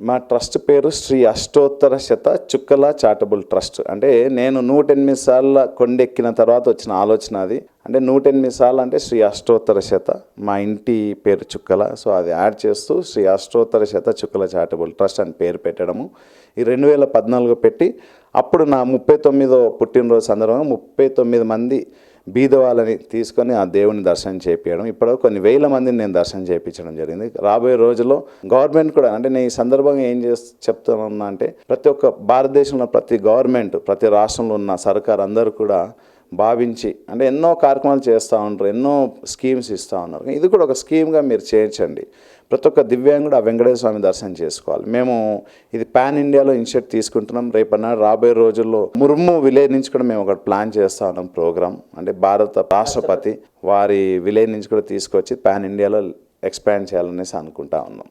మా ట్రస్ట్ పేరు శ్రీ అష్టోత్తర శత చుక్కల చారిటబుల్ ట్రస్ట్. అంటే నేను నూట ఎనిమిది సార్ల కొండెక్కిన తర్వాత వచ్చిన ఆలోచన అది. అంటే నూట ఎనిమిది సార్లు అంటే శ్రీ అష్టోత్తర శత మా ఇంటి పేరు చుక్కల. సో అది యాడ్ చేస్తూ శ్రీ అష్టోత్తర శత చుక్కల చారిటబుల్ ట్రస్ట్ అని పేరు పెట్టడము. ఈ రెండు వేల పద్నాలుగు పెట్టి అప్పుడు నా ముప్పై తొమ్మిదో పుట్టినరోజు సందర్భంగా ముప్పై తొమ్మిది మంది బీద వాళ్ళని తీసుకొని ఆ దేవుని దర్శనం చేపించడం ఇప్పుడు కొన్ని వేల మందిని నేను దర్శనం చేయించడం జరిగింది. రాబోయే రోజుల్లో గవర్నమెంట్ కూడా అంటే నేను ఈ సందర్భంగా ఏం చేస్ చెప్తున్నా అంటే ప్రతి ఒక్క భారతదేశంలో ప్రతి గవర్నమెంట్ ప్రతి రాష్ట్రంలో ఉన్న సర్కార్ అందరూ కూడా భావించి అంటే ఎన్నో కార్యక్రమాలు చేస్తూ ఉంటారు ఎన్నో స్కీమ్స్ ఇస్తూ ఉన్నారు. ఇది కూడా ఒక స్కీమ్గా మీరు చేర్చండి. ప్రతి ఒక్క దివ్యాంగుడు ఆ వెంకటేశ్వర స్వామి దర్శనం చేసుకోవాలి. మేము ఇది పాన్ ఇండియాలో ఇనిషియేట్ తీసుకుంటున్నాం. రేపన్నా రాబోయే రోజుల్లో ముర్ము విలేజ్ నుంచి కూడా మేము ఒకటి ప్లాన్ చేస్తా ఉన్నాం ప్రోగ్రామ్ అంటే భారత రాష్ట్రపతి. వారి విలేజ్ నుంచి కూడా తీసుకొచ్చి పాన్ ఇండియాలో ఎక్స్పాండ్ చేయాలనేసి అనుకుంటా ఉన్నాం.